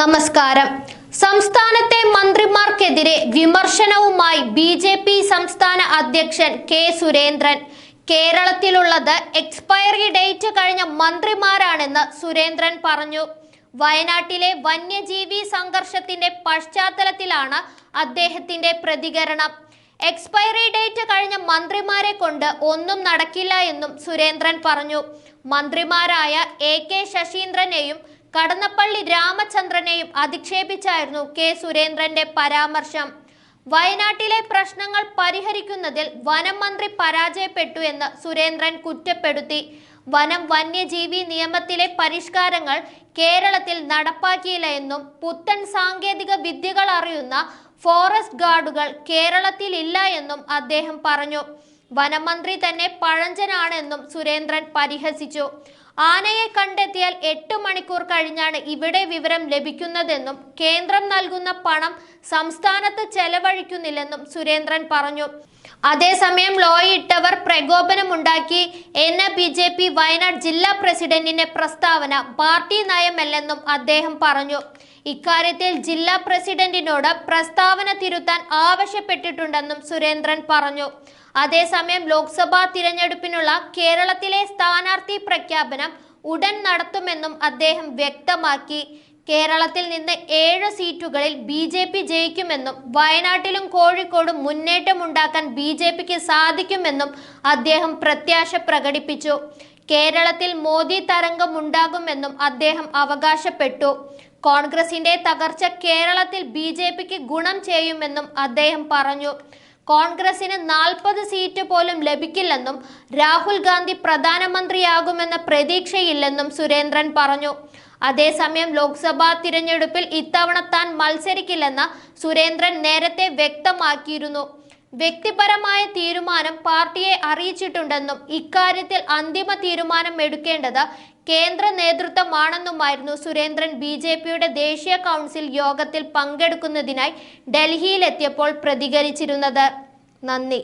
നമസ്കാരം. സംസ്ഥാനത്തെ മന്ത്രിമാർക്കെതിരെ വിമർശനവുമായി ബി ജെ പി സംസ്ഥാന അധ്യക്ഷൻ കെ സുരേന്ദ്രൻ. കേരളത്തിലുള്ളത് എക്സ്പയറി ഡേറ്റ് കഴിഞ്ഞ മന്ത്രിമാരാണെന്ന് സുരേന്ദ്രൻ പറഞ്ഞു. വയനാട്ടിലെ വന്യജീവി സംഘർഷത്തിന്റെ പശ്ചാത്തലത്തിലാണ് അദ്ദേഹത്തിന്റെ പ്രതികരണം. എക്സ്പയറി ഡേറ്റ് കഴിഞ്ഞ മന്ത്രിമാരെ കൊണ്ട് ഒന്നും നടക്കില്ല എന്നും സുരേന്ദ്രൻ പറഞ്ഞു. മന്ത്രിമാരായ എ കെ ശശീന്ദ്രനെയും കടന്നപ്പള്ളി രാമചന്ദ്രനെയും അധിക്ഷേപിച്ചായിരുന്നു കെ സുരേന്ദ്രന്റെ പരാമർശം. വയനാട്ടിലെ പ്രശ്നങ്ങൾ പരിഹരിക്കുന്നതിൽ വനം മന്ത്രി പരാജയപ്പെട്ടു എന്ന് സുരേന്ദ്രൻ കുറ്റപ്പെടുത്തി. വനം വന്യജീവി നിയമത്തിലെ പരിഷ്കാരങ്ങൾ കേരളത്തിൽ നടപ്പാക്കിയില്ല എന്നും പുത്തൻ സാങ്കേതിക വിദ്യകൾ അറിയുന്ന ഫോറസ്റ്റ് ഗാർഡുകൾ കേരളത്തിൽ ഇല്ല എന്നും അദ്ദേഹം പറഞ്ഞു. വനമന്ത്രി തന്നെ പഴഞ്ചനാണെന്നും സുരേന്ദ്രൻ പരിഹസിച്ചു. ആനയെ കണ്ടെത്തിയാൽ എട്ട് മണിക്കൂർ കഴിഞ്ഞാണ് ഇവിടെ വിവരം ലഭിക്കുന്നതെന്നും കേന്ദ്രം നൽകുന്ന പണം സംസ്ഥാനത്ത് ചെലവഴിക്കുന്നില്ലെന്നും സുരേന്ദ്രൻ പറഞ്ഞു. അതേസമയം ലോയിട്ടവർ പ്രകോപനമുണ്ടാക്കി. എന്ന ബി ജെ പി വയനാട് ജില്ലാ പ്രസിഡന്റിന്റെ പ്രസ്താവന പാർട്ടി നയമല്ലെന്നും അദ്ദേഹം പറഞ്ഞു. ഇക്കാര്യത്തിൽ ജില്ലാ പ്രസിഡന്റിനോട് പ്രസ്താവന തിരുത്താൻ ആവശ്യപ്പെട്ടിട്ടുണ്ടെന്നും സുരേന്ദ്രൻ പറഞ്ഞു. അതേസമയം ലോക്സഭാ തിരഞ്ഞെടുപ്പിനുള്ള കേരളത്തിലെ സ്ഥാനാർത്ഥി പ്രഖ്യാപനം ഉടൻ നടത്തുമെന്നും അദ്ദേഹം വ്യക്തമാക്കി. കേരളത്തിൽ നിന്ന് ഏഴ് സീറ്റുകളിൽ ബി ജെ പി ജയിക്കുമെന്നും വയനാട്ടിലും കോഴിക്കോടും മുന്നേറ്റമുണ്ടാക്കാൻ ബി ജെ പിക്ക് സാധിക്കുമെന്നും അദ്ദേഹം പ്രത്യാശ പ്രകടിപ്പിച്ചു. കേരളത്തിൽ മോദി തരംഗം ഉണ്ടാകുമെന്നും അദ്ദേഹം അവകാശപ്പെട്ടു. കോൺഗ്രസിന്റെ തകർച്ച കേരളത്തിൽ ബി ഗുണം ചെയ്യുമെന്നും അദ്ദേഹം പറഞ്ഞു. കോൺഗ്രസിന് നാൽപ്പത് സീറ്റ് പോലും ലഭിക്കില്ലെന്നും രാഹുൽ ഗാന്ധി പ്രധാനമന്ത്രിയാകുമെന്ന പ്രതീക്ഷയില്ലെന്നും സുരേന്ദ്രൻ പറഞ്ഞു. അതേസമയം ലോക്സഭാ തിരഞ്ഞെടുപ്പിൽ ഇത്തവണ താൻ മത്സരിക്കില്ലെന്ന് സുരേന്ദ്രൻ നേരത്തെ വ്യക്തമാക്കിയിരുന്നു. വ്യക്തിപരമായ തീരുമാനം പാർട്ടിയെ അറിയിച്ചിട്ടുണ്ടെന്നും ഇക്കാര്യത്തിൽ അന്തിമ തീരുമാനം എടുക്കേണ്ടത് കേന്ദ്ര നേതൃത്വമാണെന്നുമായിരുന്നു സുരേന്ദ്രൻ ബി ജെ പിയുടെ ദേശീയ കൗൺസിൽ യോഗത്തിൽ പങ്കെടുക്കുന്നതിനായി ഡൽഹിയിലെത്തിയപ്പോൾ പ്രതികരിച്ചിരുന്നത്. നന്ദി.